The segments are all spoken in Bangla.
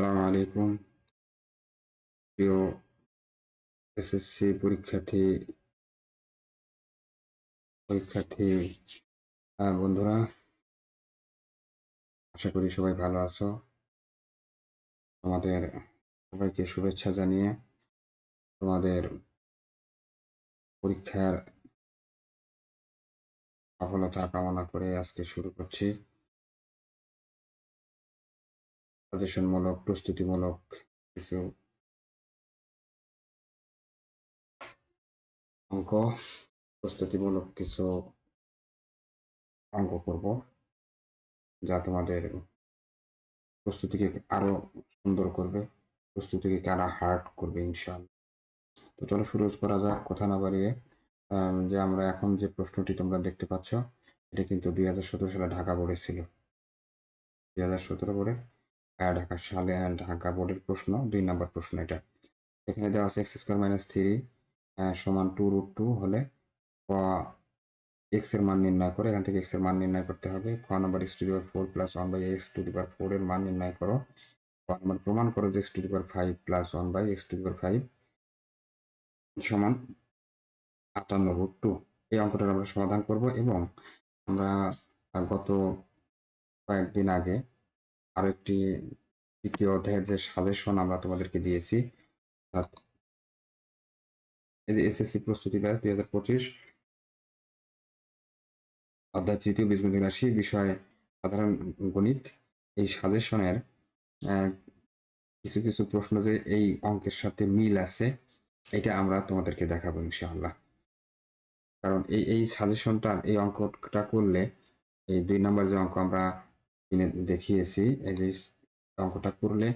আসসালামু আলাইকুম। প্রিয় এসএসসি পরীক্ষার্থী পরীক্ষার্থী আহ, বন্ধুরা আশা করি সবাই ভালো আছো। তোমাদের সবাইকে শুভেচ্ছা জানিয়ে তোমাদের পরীক্ষার সফলতা কামনা করে আজকে শুরু করছি। সাজেশনমূলক প্রস্তুতিমূলক কিছু অঙ্ক প্রস্তুতিমূলক কিছু অঙ্ক করব যা তোমাদের প্রস্তুতিকে আরও সুন্দর করবে প্রস্তুতিকে আরও হার্ড করবে ইনশাআল্লাহ। তো চলো শুরু করা যাক কথা না বাড়িয়ে যে আমরা এখন যে প্রশ্নটি তোমরা দেখতে পাচ্ছ এটা কিন্তু দুই হাজার সতেরো সালে ঢাকা বোর্ডে ছিল। দুই হাজার সতেরো বোর্ডের আহ, ঢাকা সালে ঢাকা বোর্ডের প্রশ্ন, দুই নম্বর প্রশ্ন এটা। এখানে দেওয়া আছে এক্স স্কোয়ার মাইনাস থ্রি সমান টু রুট টু হলে এক্সের মান নির্ণয় করে, এখান থেকে এক্সের মান নির্ণয় করতে হবে। ক নম্বর X to the four plus one by X to the four এর মান নির্ণয় করো। খ নম্বর প্রমাণ করো যে X to the power five plus one by X to the five সমান আটান্ন রুট টু এই অঙ্কটার আমরা সমাধান করব এবং আমরা গত কয়েকদিন আগে আরও একটি দ্বিতীয় অধ্যায়ের যে সাজেশন আমরা তোমাদেরকে দিয়েছি এই যে এসএসসি প্রস্তুতি ব্যাচ দুই হাজার পঁচিশ, অধ্যায় তৃতীয় বীজগণিত রাশি বিষয় সাধারণ গণিত, এই সাজেশনের কিছু কিছু প্রশ্ন যে এই অঙ্কের সাথে মিল আছে, এটা আমরা তোমাদেরকে দেখাবো ইনশাআল্লাহ। কারণ এই এই সাজেশনটা এই অঙ্কটা করলে এই দুই নম্বর যে অঙ্ক আমরা কিনে দেখিয়েছি, এই অঙ্কটা করলে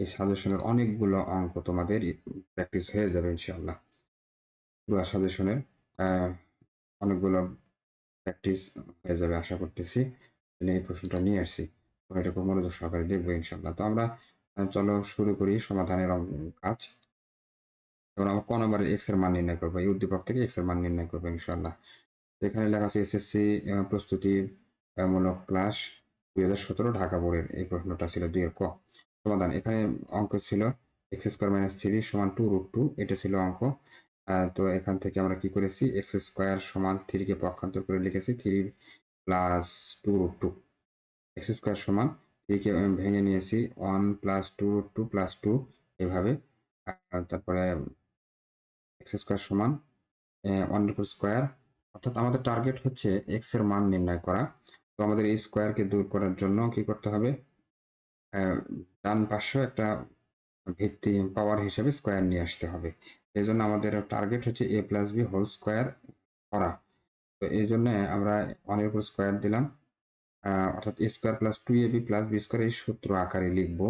এই সাজেশনের অনেকগুলো অঙ্ক তোমাদের প্র্যাকটিস হয়ে যাবে ইনশাল্লাহ পুরো সাজেশনের অনেকগুলো প্র্যাকটিস হয়ে যাবে আশা করতেছি। এই প্রশ্নটা নিয়ে আসছি। এটা খুব মনোযোগ সহকারে দেখব ইনশাল্লাহ তো আমরা চলো শুরু করি সমাধানের কাজ। এবং আমরা ক নম্বরে এক্সের মান নির্ণয় করব, এই উদ্দীপক থেকে এক্সের মান নির্ণয় করব ইনশাল্লাহ এখানে লেখা আছে এসএসসি প্রস্তুতি মূলক ক্লাস দুই হাজার সতেরো ঢাকা বোর্ডের এই প্রশ্নটা ছিল দুই ক। সমাধান। এখানে অঙ্ক ছিল এক্স স্কোয়ার মাইনাস থ্রি সমান টু রুট টু এটা ছিল অঙ্ক। তো এখান থেকে আমরা কি করেছি? এক্স স্কোয়ার সমান থ্রি কে পক্ষান্তর করে লিখেছি three plus two root two X square সমান থ্রি কে ভেঙে নিয়েছি one plus two root two plus two এভাবে। তারপরে এক্স স্কোয়ার সমান ওয়ান স্কোয়ার অর্থাৎ আমাদের টার্গেট হচ্ছে এক্সের মান নির্ণয় করা। তো আমাদের এই স্কোয়ারকে দূর করার জন্য কি করতে হবে? ডান পাশে একটা ভিত্তি পাওয়ার হিসেবে স্কোয়ার নিয়ে আসতে হবে। এই জন্য আমাদের টার্গেট হচ্ছে A plus B whole square করা। তো এই জন্য আমরা ওয়ানের উপর স্কোয়ার দিলাম। অর্থাৎ A square plus two A B plus B square এই সূত্র আকারে লিখব।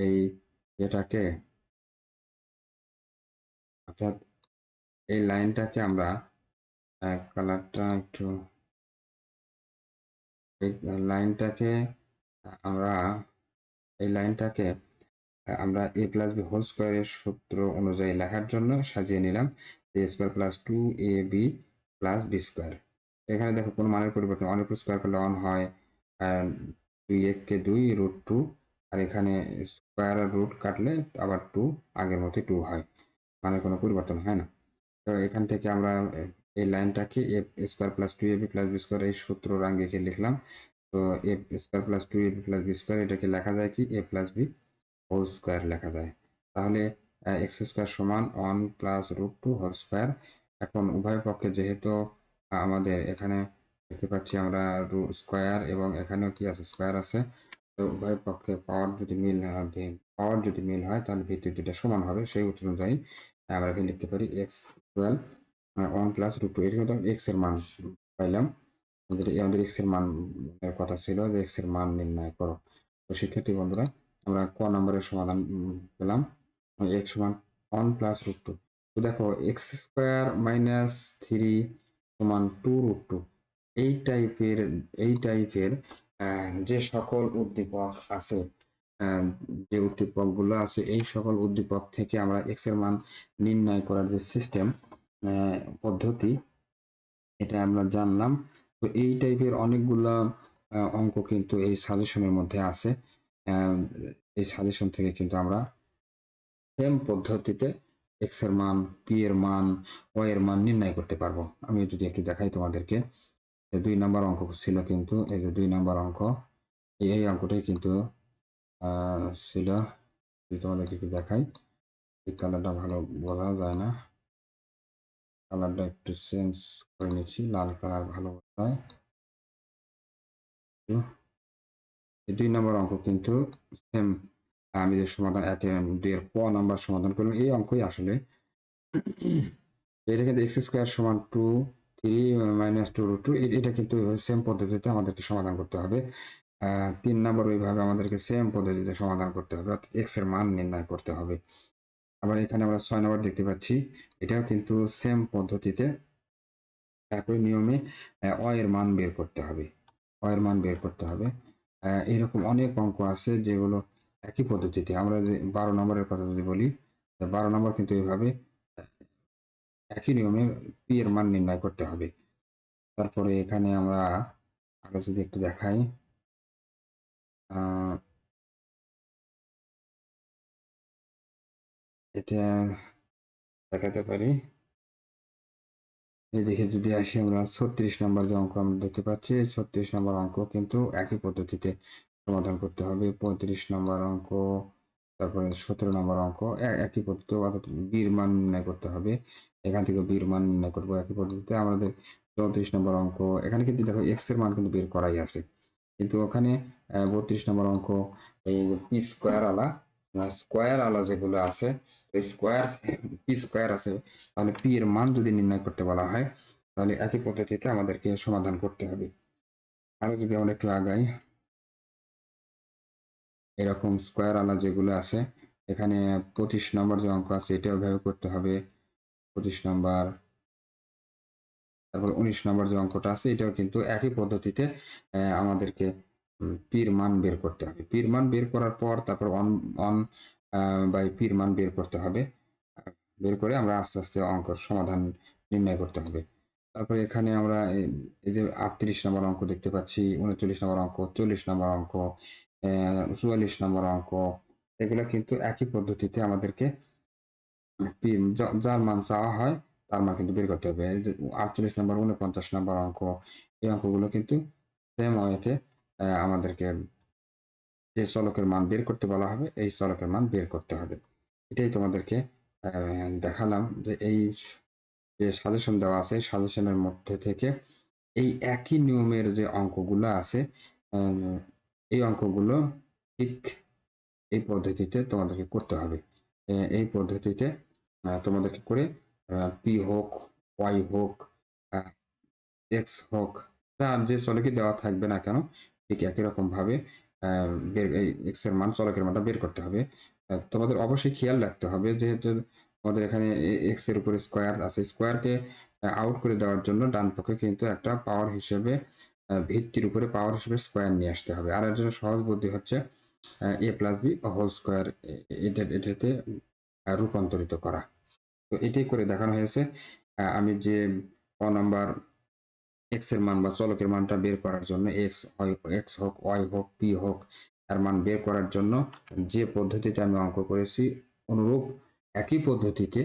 এই এটাকে, অর্থাৎ এই লাইনটাকে আমরা কালারটা একটু এই লাইনটাকে, আমরা এই লাইনটাকে, আমরা এ প্লাস বি হোল স্কোয়ারের সূত্র অনুযায়ী লেখার জন্য সাজিয়ে নিলাম A square plus two A B plus B square এখানে দেখো কোনো মানের পরিবর্তন অন উপর স্কোয়ার করলে অন হয় দুই এককে দুই রুট টু আর এখানে স্কোয়ার আর রুট কাটলে আবার টু আগের মতো টু হয়। মানের কোনো পরিবর্তন হয় না। তো এখান থেকে আমরা এই লাইনটাকে F square plus two A B plus B square এই সূত্র রাঙ্গিকে লিখলাম। তো A square plus two A B plus B square এটাকে লেখা যায় কি? A plus B whole square লেখা যায়। তাহলে এক্স স্কোয়ার সমান one plus root two whole square এখন উভয় পক্ষে যেহেতু আমাদের এখানে দেখতে পাচ্ছি আমরা স্কোয়ার এবং এখানেও কি আছে? স্কোয়ার আছে। তো উভয় পক্ষে পাওয়ার যদি মিল পাওয়ার যদি মিল হয়, তাহলে ভিত্তি দুটা সমান হবে। সেই অনুযায়ী আমরা এখানে লিখতে পারি? X equal one plus root two মধ্যে এক্সের মান পাইলাম। যেটা আমাদের এক্সের মান কথা ছিল যে এক্সের মান নির্ণয় করো। তো শিক্ষার্থী বন্ধুরা, আমরা ক নম্বরের সমাধান পেলাম। এক্স সমান ওয়ান প্লাস রুট টু তো দেখো এক্স স্কোয়ার মাইনাস থ্রি সমান টু রুট টু এই টাইপের এই টাইপের যে সকল উদ্দীপক আছে যে উদ্দীপকগুলো আছে, এই সকল উদ্দীপক থেকে আমরা এক্সের মান নির্ণয় করার যে সিস্টেম পদ্ধতি, এটা আমরা জানলাম। তো এই টাইপের অনেকগুলা অঙ্ক কিন্তু এই সাজেশনের মধ্যে আছে। এই সাজেশন থেকে কিন্তু আমরা সেম পদ্ধতিতে এক্সের মান পি এর মান ওয়াই এর মান নির্ণয় করতে পারব। আমি যদি একটু দেখাই তোমাদেরকে দুই নাম্বার অঙ্ক ছিল কিন্তু, এই যে দুই নাম্বার অঙ্ক, এই- অঙ্কটাই কিন্তু ছিল। যদি তোমাদেরকে একটু দেখাই, এই কালারটা ভালো বোঝা যায় না। কালারটা একটু চেঞ্জ করে নিচ্ছি, লাল কালার ভালো দুই নম্বর অঙ্ক কিন্তু সেম আমি যে সমাধান একের দুইয়ের ক নাম্বার সমাধান করলাম, এই অঙ্কই আসলে। এটা কিন্তু এক্স স্কোয়ার সমান two three minus two root two এটা কিন্তু সেম পদ্ধতিতে আমাদেরকে সমাধান করতে হবে। তিন নম্বর ওইভাবে আমাদেরকে সেম পদ্ধতিতে সমাধান করতে হবে, অর্থাৎ এক্সের মান নির্ণয় করতে হবে। আবার এখানে আমরা ছয় নম্বর দেখতে পাচ্ছি। এটাও কিন্তু সেম পদ্ধতিতে একই নিয়মে অ এর মান বের করতে হবে। অ এর মান বের করতে হবে। এরকম অনেক অঙ্ক আছে যেগুলো একই পদ্ধতিতে। আমরা যে বারো নম্বরের কথা যদি বলি বারো নম্বর কিন্তু এইভাবে আহ, একই নিয়মে পি এর মান নির্ণয় করতে হবে। তারপরে এখানে আমরা আরও যদি একটু দেখাই এটা দেখাতে পারি। এদিকে যদি আসি আমরা ছত্রিশ নম্বর যে অঙ্ক আমরা দেখতে পাচ্ছি ছত্রিশ নম্বর অঙ্ক কিন্তু একই পদ্ধতিতে সমাধান করতে হবে। পঁয়ত্রিশ নম্বর অঙ্ক, তারপরে সতেরো নম্বর অঙ্ক একই পদ্ধতি বীর মান নির্ণয় করতে হবে। এখান থেকে বীর মান নির্ণয় করব একই পদ্ধতিতে। আমাদের চৌত্রিশ নম্বর অঙ্ক, এখানে কিন্তু দেখো এক্সের মান কিন্তু বের করাই আছে। কিন্তু ওখানে বত্রিশ নম্বর অঙ্ক, এই পি স্কোয়ার আলা স্কোয়ার আলা যেগুলো আছে স্কোয়ার পি স্কোয়ার আছে, তাহলে পি এর মান যদি নির্ণয় করতে বলা হয়, তাহলে একই পদ্ধতিতে আমাদেরকে সমাধান করতে হবে। আরও যদি আমরা একটু আগাই, এরকম স্কোয়ার আলা যেগুলো আছে, এখানে পঁচিশ নম্বর যে অঙ্ক আছে, এটাও ভাবে করতে হবে। পঁচিশ নম্বর, তারপর উনিশ নম্বর যে অঙ্কটা আছে, এটাও কিন্তু একই পদ্ধতিতে আমাদেরকে পির মান বের করতে হবে। পির মান বের করার পর তারপর অন অন বাই পির মান বের করতে হবে। বের করে আমরা আস্তে আস্তে অঙ্কের সমাধান নির্ণয় করতে হবে। তারপরে এখানে আমরা এই- যে আটত্রিশ নম্বর অঙ্ক দেখতে পাচ্ছি, উনচল্লিশ নম্বর অঙ্ক, চল্লিশ নম্বর অঙ্ক চুয়াল্লিশ নম্বর অঙ্ক, এগুলো কিন্তু একই পদ্ধতিতে আমাদেরকে যার মান চাওয়া হয় তার মান কিন্তু বের করতে হবে। আটচল্লিশ নম্বর, উনপঞ্চাশ নম্বর অঙ্ক, এই অঙ্কগুলো কিন্তু সেম ওয়েতে আমাদেরকে যে চলকের মান বের করতে বলা হবে, এই চলকের মান বের করতে হবে। এটাই তোমাদেরকে দেখালাম যে এই যে সাজেশন দেওয়া আছে সাজেশনের মধ্যে থেকে এই একই নিয়মের যে অঙ্কগুলো আছে এই অঙ্কগুলো ঠিক এই পদ্ধতিতে তোমাদেরকে করতে হবে। এই পদ্ধতিতে তোমাদেরকে করে পি হোক ওয়াই হোক এক্স হোক তার যে চলকে দেওয়া থাকবে না কেন ঠিক একই রকম ভাবে আহ, এক্সের মান চলকের মানটা বের করতে হবে। তোমাদের অবশ্যই খেয়াল রাখতে হবে যেহেতু আমাদের এখানে এক্সের উপরে স্কোয়ার আছে। স্কোয়ারকে আউট করে দেওয়ার জন্য ডান পক্ষে কিন্তু একটা পাওয়ার হিসেবে ভিত্তির উপরে পাওয়ার হিসেবে স্কোয়ার নিয়ে আসতে হবে। আর এর জন্য সহজ বুদ্ধি হচ্ছে A plus B whole square এটা এটাতে রূপান্তরিত করা। তো এটাই করে দেখানো হয়েছে। আমি যে ক নাম্বার এক্সের মান বা চলকের মানটা বের করার জন্য এক্স এক্স হোক ওয়াই হোক পি হোক, তার মান বের করার জন্য যে পদ্ধতিতে আমি অঙ্ক করেছি অনুরূপ একই পদ্ধতিতে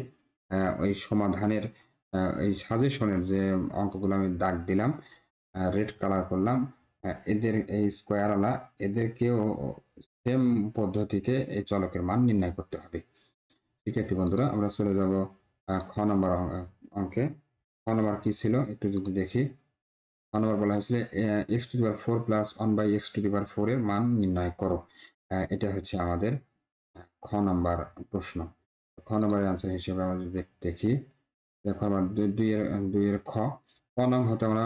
ওই সমাধানের এই সাজেশনের যে অঙ্কগুলো আমি দাগ দিলাম রেড কালার করলাম এদের এই স্কোয়ার আলা, এদেরকেও সেম পদ্ধতিতে এই চলকের মান নির্ণয় করতে হবে। শিক্ষার্থী বন্ধুরা, আমরা চলে যাব খ নম্বর অঙ্কে। খ নম্বর কি ছিল? একটু যদি দেখি। নম্বর বলা হয়েছিল X to the power four plus one by X to the power four এর মান নির্ণয় করো। এটা হচ্ছে আমাদের খ নম্বর প্রশ্ন। খ নম্বরের আনসার হিসেবে আমরা যদি দেখি দেখো আমরা দুই দুইয়ের দুইয়ের খ। ক নং হতে আমরা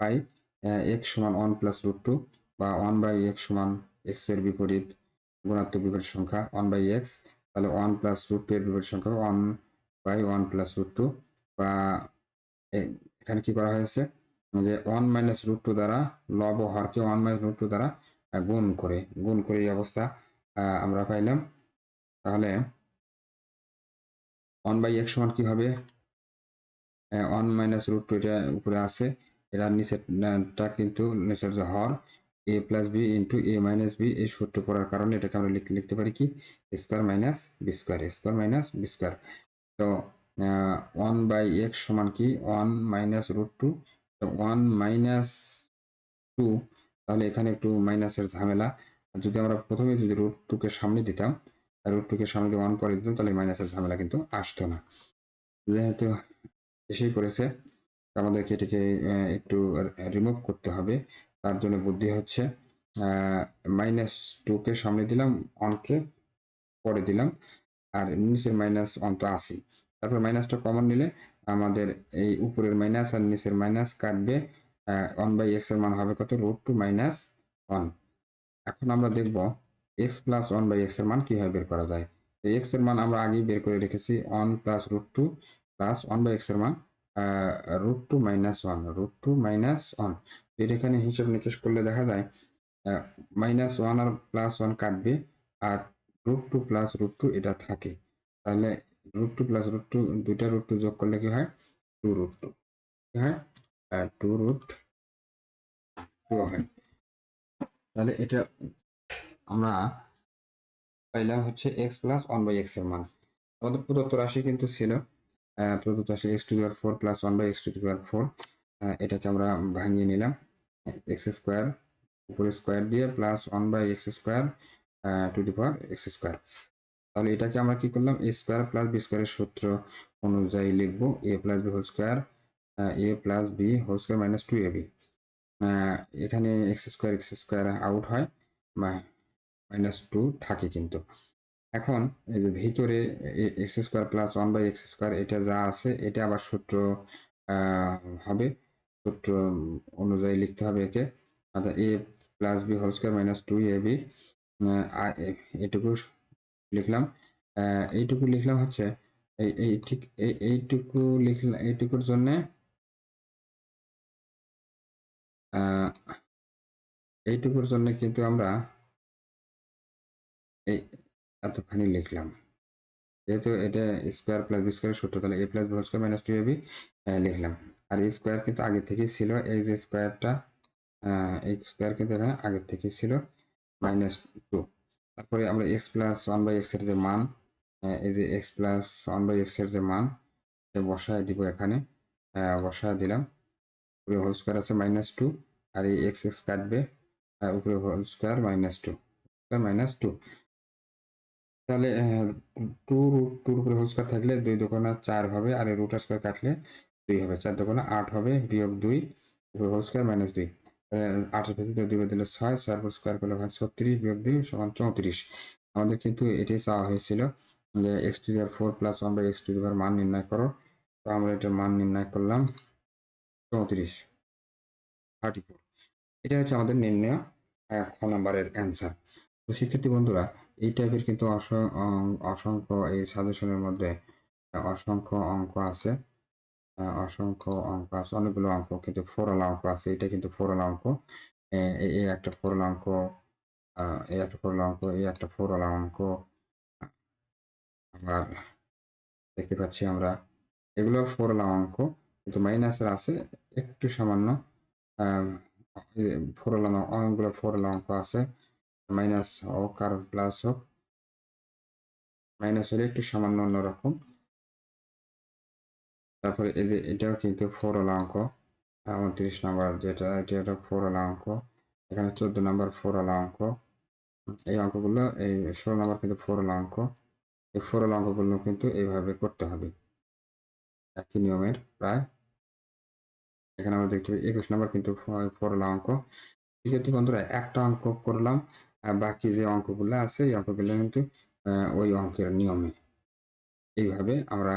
পাই এক্স সমান ওয়ান প্লাস রুট টু বা ওয়ান বাই এক্স সমান এক্সের বিপরীত গুণাত্মক বিপরীত সংখ্যা ওয়ান বাই এক্স তাহলে ওয়ান প্লাস রুট টু এর বিপরীত সংখ্যা one by one plus root two বা এখানে কি করা হয়েছে? যে ওয়ান মাইনাস রুট টু দ্বারা লব ও হরকে ওয়ান মাইনাস রুট টু দ্বারা গুণ করে গুণ করে এই অবস্থা আমরা পাইলাম। তাহলে ওয়ান বাই এক্স সমান কি হবে? ওয়ান মাইনাস রুট টু এটা উপরে আছে এটার নিচেরটা কিন্তু নিচের যে হর A plus B into A minus B এই সূত্র পড়ার কারণে এটাকে আমরা লিখতে পারি কি? Square minus B square square minus B square তো ওয়ান বাই এক্স সমান কি? One minus root two one minus two তাহলে এখানে একটু মাইনাসের ঝামেলা। যদি আমরা প্রথমে যদি রুট টুকে সামনে দিতাম রুট টুকে সামনে ওয়ান পরে দিতাম, তাহলে মাইনাসের ঝামেলা কিন্তু আসতো না। যেহেতু এসেই পড়েছে আমাদেরকে এটাকে একটু রিমুভ করতে হবে। তার জন্য বুদ্ধি হচ্ছে মাইনাস টুকে সামনে দিলাম অনকে পরে দিলাম, আর নিচের মাইনাস অন তো আসি তারপর মাইনাসটা কমন নিলে আমাদের এই উপরের মাইনাস আর নিচের মাইনাস কাটবে ওয়ান বাই এক্সের মান হবে কত? রুট টু মাইনাস ওয়ান এখন আমরা দেখব এক্স প্লাস ওয়ান বাই এক্সের মান কীভাবে বের করা যায়? এক্সের মান আমরা আগেই বের করে রেখেছি one plus root two plus one by এক্সের মান root two minus one root two minus one এটা এখানে হিসাব নিকেশ করলে দেখা যায় মাইনাস ওয়ান আর প্লাস ওয়ান কাটবে, আর root two plus root two এটা থাকে। তাহলে root two plus root two দুইটা রুট টু যোগ করলে কি হয়? টু রুট টু কি হয়? টু রুট টু হয়। তাহলে এটা আমরা পাইলাম হচ্ছে এক্স প্লাস ওয়ান বাই এর মান। আমাদের প্রদত্ত রাশি কিন্তু ছিল প্রদত্ত রাশি X to power four plus one by X to four এটাকে আমরা ভাঙিয়ে নিলাম। এক্স স্কোয়ার উপরে স্কোয়ার দিয়ে plus one by X square to the power X square তাহলে এটাকে আমরা কি করলাম? এ স্কোয়ার প্লাস বি স্কোয়ারের সূত্র অনুযায়ী লিখব A plus B whole square A plus B whole square minus two A B এখানে X square X square out হয় বা মাইনাস টু থাকে কিন্তু। এখন এই যে ভিতরে X square plus one by X square এটা যা আছে, এটা আবার সূত্র হবে। সূত্র অনুযায়ী লিখতে হবে একে। অর্থাৎ A plus B whole square minus two A B এটুকু লিখলাম। এইটুকু লিখলাম হচ্ছে এইটুকু লিখলাম এইটুকুর জন্য এইটুকুর জন্য কিন্তু আমরা এই এতখানি লিখলাম। যেহেতু এটা স্কোয়ার প্লাস স্কোয়ার সূত্র, তাহলে A plus B square minus two A B লিখলাম। আর স্কোয়ার কিন্তু আগে থেকেই ছিল, এই যে স্কোয়ারটা স্কোয়ার কিন্তু এখানে আগে থেকেই ছিল মাইনাস টু তারপরে আমরা এক্স প্লাস ওয়ান বাই এক্সের যে মান এই যে এক্স প্লাস ওয়ান বাই এক্সের যে মান বসায় দিব এখানে বসায় দিলাম। উপরে হোল স্কোয়ার আছে মাইনাস টু আর এই এক্স এক্স কাটবে উপরে whole square minus two minus two তাহলে টু রুট টুর উপরে হোল স্কোয়ার থাকলে দুই দোকানা চার হবে, আর রুট স্কোয়ার কাটলে দুই হবে, চার দোকানা আট হবে বিয়োগ দুই, উপরে হোল স্কোয়ার মাইনাস দুই। ছত্রিশ বিয়োগ চৌত্রিশ। আমাদের কিন্তু এটাই চাওয়া হয়েছিল যে এক্স টু দিবার four plus one by X two দিবার মান নির্ণয় করো। তো আমরা এটার মান নির্ণয় করলাম চৌত্রিশ থার্টি এটা হচ্ছে আমাদের নির্ণয় খ নাম্বারের অ্যান্সার তো শিক্ষার্থী বন্ধুরা, এই টাইপের কিন্তু অসংখ্য এই সাজেশনের মধ্যে অসংখ্য অঙ্ক আছে। অসংখ্য অঙ্ক আছে। অনেকগুলো অঙ্ক, কিন্তু ফোরাল অঙ্ক আছে। এটা কিন্তু ফোরাল অঙ্ক। এই একটা ফোরাল অঙ্ক এই একটা ফোরাল অঙ্ক এই একটা ফোরাল অঙ্ক। আবার দেখতে পাচ্ছি আমরা, এগুলো ফোরাল অঙ্ক, কিন্তু মাইনাসের আছে একটু সামান্য। ফোরাল অঙ্কগুলো ফোরাল অঙ্ক আছে। মাইনাস হোক আর প্লাস হোক মাইনাস হলে একটু সামান্য অন্যরকম। তারপরে এই যে এটাও কিন্তু ফোর অঙ্ক উনত্রিশ নাম্বার যেটা, এটা একটা ফোর অঙ্ক, এখানে চোদ্দ নাম্বার ফোর অঙ্ক। এই অঙ্কগুলো, এই ষোলো নাম্বার কিন্তু ফোর অঙ্ক, এই ফোর অঙ্কগুলো কিন্তু এইভাবে করতে হবে। একই নিয়মের প্রায়। এখানে আমরা দেখতে পাই, একুশ নাম্বার কিন্তু ফোর অঙ্ক। শিক্ষার্থী বন্ধুরা, একটা অঙ্ক করলাম, আর বাকি যে অঙ্কগুলো আছে, এই অঙ্কগুলো কিন্তু ওই অঙ্কের নিয়মে। এইভাবে আমরা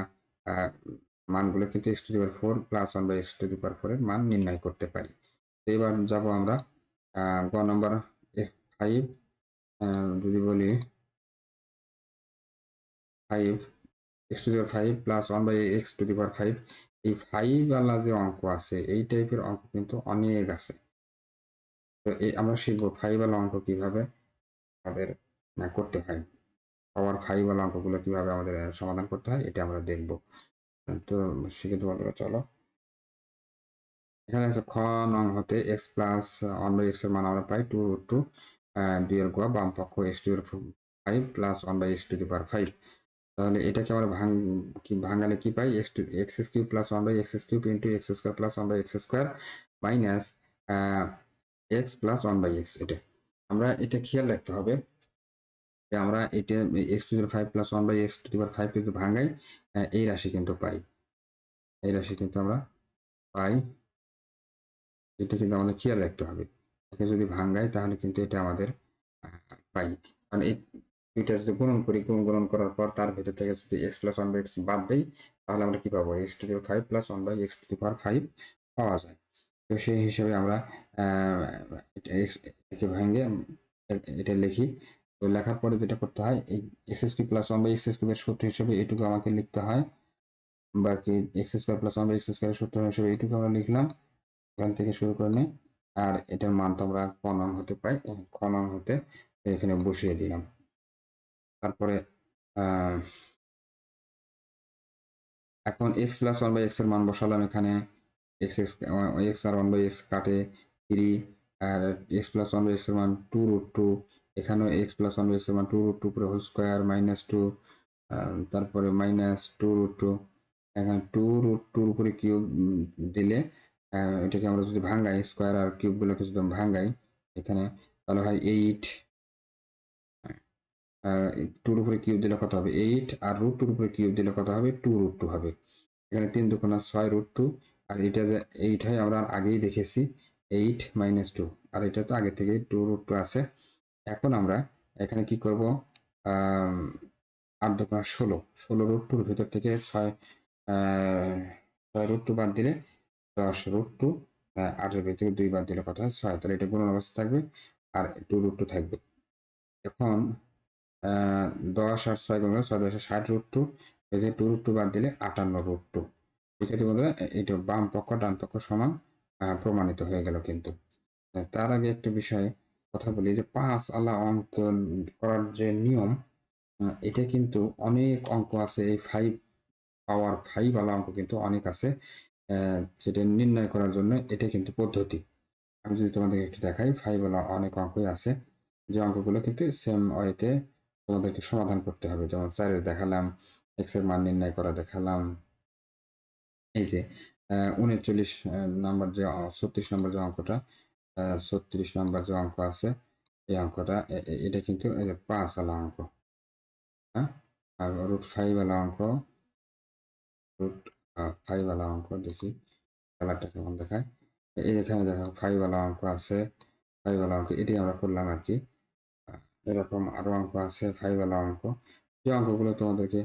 মানগুলো কিন্তু X to the power four plus one by X to the power four এর মান নির্ণয় করতে পারি। এবার যাব আমরা গ নম্বর ফাইভ যদি বলি five X to the power five plus one by X to the power five এই ফাইভ ওয়ালা যে অঙ্ক আছে, এই টাইপের অঙ্ক কিন্তু অনেক আছে। তো এই আমরা শিখব ফাইভ ওয়ালা অঙ্ক কীভাবে আমাদের করতে হয়। পাওয়ার ফাইভ ওয়ালা অঙ্কগুলো কীভাবে আমাদের সমাধান করতে হয়, এটা আমরা দেখব। তো শিখে বন্ধুরা চলো। এখানে আছে খ, নং হতে এক্স প্লাস বাই এক্সের মান আমরা পাই টু টু দুই এর গোয়া বাম পক্ষ এক্স টু এর five plus one by X to the power five তাহলে এটাকে আমরা ভাঙ, কি, ভাঙালে কি পাই? X two X S cube plus one by X S cube into X square plus one by X square minus X plus one by X এটা। আমরা এটা খেয়াল রাখতে হবে। আমরা এটা X two five plus one by X two five কিন্তু ভাঙাই এই রাশি কিন্তু পাই। এই রাশি কিন্তু আমরা পাই। এটা কিন্তু আমাদের খেয়াল রাখতে হবে। একে যদি ভাঙাই, তাহলে কিন্তু এটা আমাদের পাই। কারণ এই দুইটা যদি গুণন করি, গুণ গুণন করার পর তার ভিতর থেকে যদি X plus one by X বাদ দিই, তাহলে আমরা কি পাবো? X two five plus one by X two five পাওয়া যায়। তো সেই হিসেবে আমরা একে ভেঙে এটা লিখি তো লেখার পরে যেটা করতে হয়, এই X S P plus one by X S কিউবের সূত্র হিসেবে এটুকু আমাকে লিখতে হয়। বাকি X square plus one by X স্কোয়ারের সূত্র হিসেবে এইটুকু আমরা লিখলাম। এখান থেকে শুরু করে নিই। আর এটার মান তো আমরা ক নং হতে পাই এই ক নং হতে এখানে বসিয়ে দিলাম। তারপরে এখন এক্স প্লাস ওয়ান বাই এক্সের মান বসালাম এখানে। এক্স এক্স এক্স আর ওয়ান বাই এক্স কাটে থ্রি আর এক্স প্লাস ওয়ান বাই এক্সের মান টু রুট টু এখানেও এক্স প্লাস ওয়ান এক্স মান টু রুট টু করে হোল স্কোয়ার মাইনাস টু তারপরে মাইনাস টু রুট টু এখানে টু রুট টুর উপরে কিউব দিলে এটাকে আমরা যদি ভাঙাই স্কোয়ার আর কিউব গুলোকে যদি ভাঙাই এখানে, তাহলে হয় এইট টুর উপরে কিউব দিলে কত হবে? এইট আর রুট টুর উপরে কিউব দিলে কত হবে? টু রুট টু হবে। এখানে তিন দুকোনা ছয় রুট টু আর এটা যে এইট হয়, আমরা আগেই দেখেছি এইট মাইনাস টু আর এটা তো আগে থেকে টু রুট টু আছে। এখন আমরা এখানে কি করব? আট দুকোনা ষোলো। ষোলো রুট টুর ভিতর থেকে ছয় ছয় রুট টু বাদ দিলে দশ রুট টু আটের ভিতর দুই বাদ দিলে কত হয়? ছয়। তাহলে এটা গুণন অবস্থা থাকবে আর টু রুট টু থাকবে। এখন দশ আর ছয় গুণ ছয় দশে ষাট রুট টু এই টু রুট টু বাদ দিলে আটান্ন রুট টু শিক্ষার্থী বন্ধুরা এটা বাম পক্ষ, ডান পক্ষ সমান প্রমাণিত হয়ে গেল কিন্তু। তার আগে একটা বিষয় কথা বলি যে পাঁচ আলা অঙ্ক করার যে নিয়ম এটা কিন্তু অনেক অঙ্ক আছে। এই ফাইভ পাওয়ার ফাইভ আলা অঙ্ক কিন্তু অনেক আছে যেটা নির্ণয় করার জন্য এটা কিন্তু পদ্ধতি। আমি যদি তোমাদেরকে একটু দেখাই ফাইভ আলা অনেক অঙ্কই আছে। যে অঙ্কগুলো কিন্তু সেম ওয়েতে তোমাদেরকে সমাধান করতে হবে। যেমন চারের দেখালাম এক্সের মান নির্ণয় করা দেখালাম। এই যে উনচল্লিশ নাম্বার যে, ছত্রিশ নম্বর যে অঙ্কটা ছত্রিশ নম্বর যে অঙ্ক আছে, এই অঙ্কটা এটা কিন্তু পাঁচ আলা অঙ্ক হ্যাঁ? আর রুট ফাইভ আলা অঙ্ক রুট ফাইভ আলা অঙ্ক, দেখি কালারটা কেমন দেখায়। এখানে দেখো ফাইভ আলা অঙ্ক আছে ফাইভ আলা অঙ্ক এটি আমরা করলাম আর কি। এরকম আরও অঙ্ক আছে ফাইভ আলা অঙ্ক যে অঙ্কগুলো তোমাদেরকে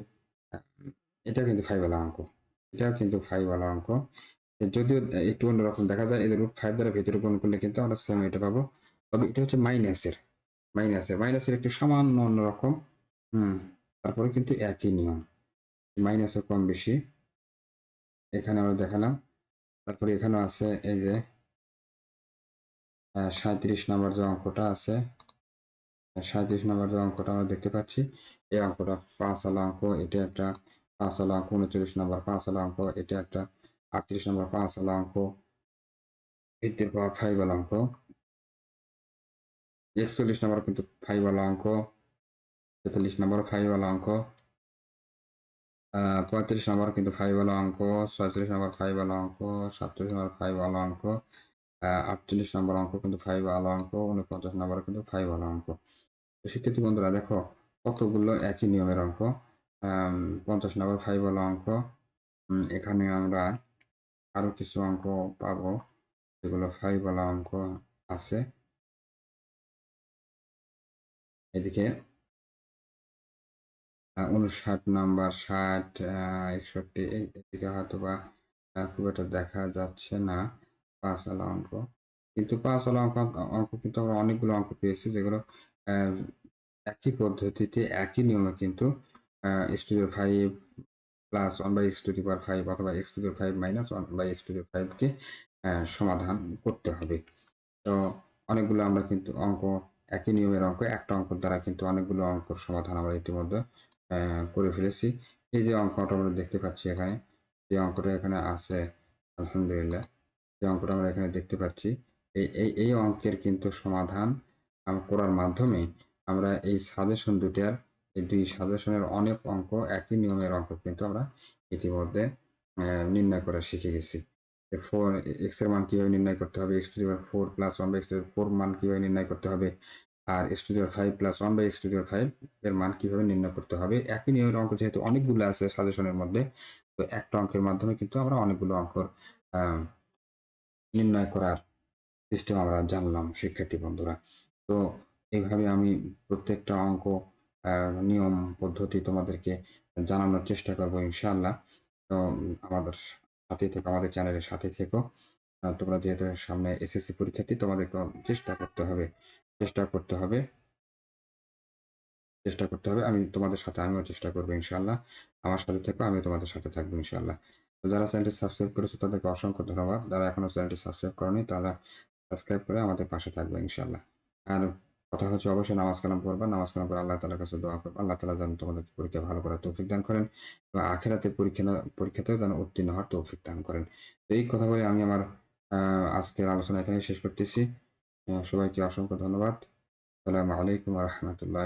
এটা কিন্তু ফাইভ আলা অঙ্ক, এটাও কিন্তু ফাইভ আলা অঙ্ক। যদিও একটু অন্যরকম দেখা যায়, এদের রুট ফাইভ দ্বারা ভেতরে গুণ করলে কিন্তু আমরা সেম এটা পাবো। তবে এটা হচ্ছে মাইনাসের মাইনাসের মাইনাসের একটু সামান্য অন্যরকম। হুম, তারপরে কিন্তু একই নিয়ম। মাইনাসের কম বেশি। এখানে আমরা দেখালাম। তারপরে এখানেও আছে এই যে সাঁত্রিশ নম্বর যে অঙ্কটা আছে সাঁত্রিশ নম্বর যে অঙ্কটা আমরা দেখতে পাচ্ছি, এই অঙ্কটা পাঁচ আলা অঙ্ক, এটা একটা পাঁচ আলা অঙ্ক, উনচল্লিশ নম্বর পাঁচ আলা অঙ্ক, এটা একটা আটত্রিশ নম্বর পাঁচ আলা অঙ্ক ভিত্তির পাওয়া ফাইভ আলা অঙ্ক একচল্লিশ নম্বর কিন্তু ফাইভ আলা অঙ্ক তেতাল্লিশ নম্বর ফাইভ আলা অঙ্ক পঁয়ত্রিশ নম্বর কিন্তু ফাইভ আলা অঙ্ক ছয়ত্রিশ নম্বর ফাইভ আলা অঙ্ক সাতত্রিশ নম্বর ফাইভ আলা অঙ্ক আটচল্লিশ নম্বর অঙ্ক কিন্তু ফাইভ আলা অঙ্ক উনপঞ্চাশ নম্বর কিন্তু ফাইভ আলা অঙ্ক তো শিক্ষার্থী বন্ধুরা দেখো কতগুলো একই নিয়মের অঙ্ক পঞ্চাশ নম্বর ফাইভ আলা অঙ্ক এখানে আমরা আরও কিছু অঙ্ক পাবো, যেগুলো ফাইভ আলা অঙ্ক আছে। এদিকে উনষাট নাম্বার, ষাট একষট্টি এদিকে হয়তো বা খুব একটা দেখা যাচ্ছে না পাঁচ আলা অঙ্ক। কিন্তু পাঁচ আলা অঙ্ক অঙ্ক কিন্তু আমরা অনেকগুলো অঙ্ক পেয়েছি, যেগুলো একই পদ্ধতিতে একই নিয়মে কিন্তু two five plus one by X to the power five অথবা X to the five minus one by X to the ফাইভকে সমাধান করতে হবে। তো অনেকগুলো আমরা কিন্তু অঙ্ক, একই নিয়মের অঙ্ক, একটা অঙ্ক দ্বারা কিন্তু অনেকগুলো অঙ্কর সমাধান আমরা ইতিমধ্যে করে ফেলেছি। এই যে অঙ্কটা আমরা দেখতে পাচ্ছি এখানে, যে অঙ্কটা এখানে আছে, আলহামদুলিল্লাহ, যে অঙ্কটা আমরা এখানে দেখতে পাচ্ছি, এই এই এই অঙ্কের কিন্তু সমাধান করার মাধ্যমে আমরা এই সাজেশন দুটার এই দুই সাজেশনের অনেক অঙ্ক একই নিয়মের অঙ্ক কিন্তু আমরা ইতিমধ্যে নির্ণয় করা শিখে গেছি। ফোর এক্সের মান কীভাবে নির্ণয় করতে হবে? X two four plus one by X two four মান কীভাবে নির্ণয় করতে হবে? আর X two five plus one by X two five এর মান কীভাবে নির্ণয় করতে হবে? একই নিয়মের অঙ্ক যেহেতু অনেকগুলো আছে সাজেশনের মধ্যে তো একটা অঙ্কের মাধ্যমে কিন্তু আমরা অনেকগুলো অঙ্কর আহ, নির্ণয় করার সিস্টেম আমরা জানলাম শিক্ষার্থী বন্ধুরা। তো এইভাবে আমি প্রত্যেকটা অঙ্ক নিয়ম পদ্ধতি তোমাদেরকে জানানোর চেষ্টা করব ইনশাআল্লাহ। তো আমাদের সাথে থেকো, আমাদের চ্যানেলের সাথে থেকো। তোমরা যেহেতু সামনে এসএসসি পরীক্ষার্থী, তোমাদেরকে চেষ্টা করতে হবে, চেষ্টা করতে হবে, চেষ্টা করতে হবে। আমি তোমাদের সাথে, আমিও চেষ্টা করব ইনশাআল্লাহ। আমার সাথে থেকো আমি তোমাদের সাথে থাকব ইনশাআল্লাহ। তো যারা চ্যানেলটি সাবস্ক্রাইব করেছ, তাদেরকে অসংখ্য ধন্যবাদ। যারা এখনও চ্যানেলটি সাবস্ক্রাইব করনি, তারা সাবস্ক্রাইব করে আমাদের পাশে থাকবে ইনশাআল্লাহ। আর কথা হচ্ছে অবশ্যই নামাজ কালাম পড়বা নামাজ কালাম করে আল্লাহ তালার কাছে দোয়া করবা আল্লাহ তালা যেন তোমাদের পরীক্ষা ভালো করার তৌফিক দান করেন এবং আখেরাতে পরীক্ষা পরীক্ষাতেও যেন উত্তীর্ণ হওয়ার তৌফিক দান করেন। তো এই কথা বলে আমি আমার আজকের আলোচনা এখানে শেষ করতেছি। সবাইকে অসংখ্য ধন্যবাদ। আসসালামু আলাইকুম রহমতুল্লাহ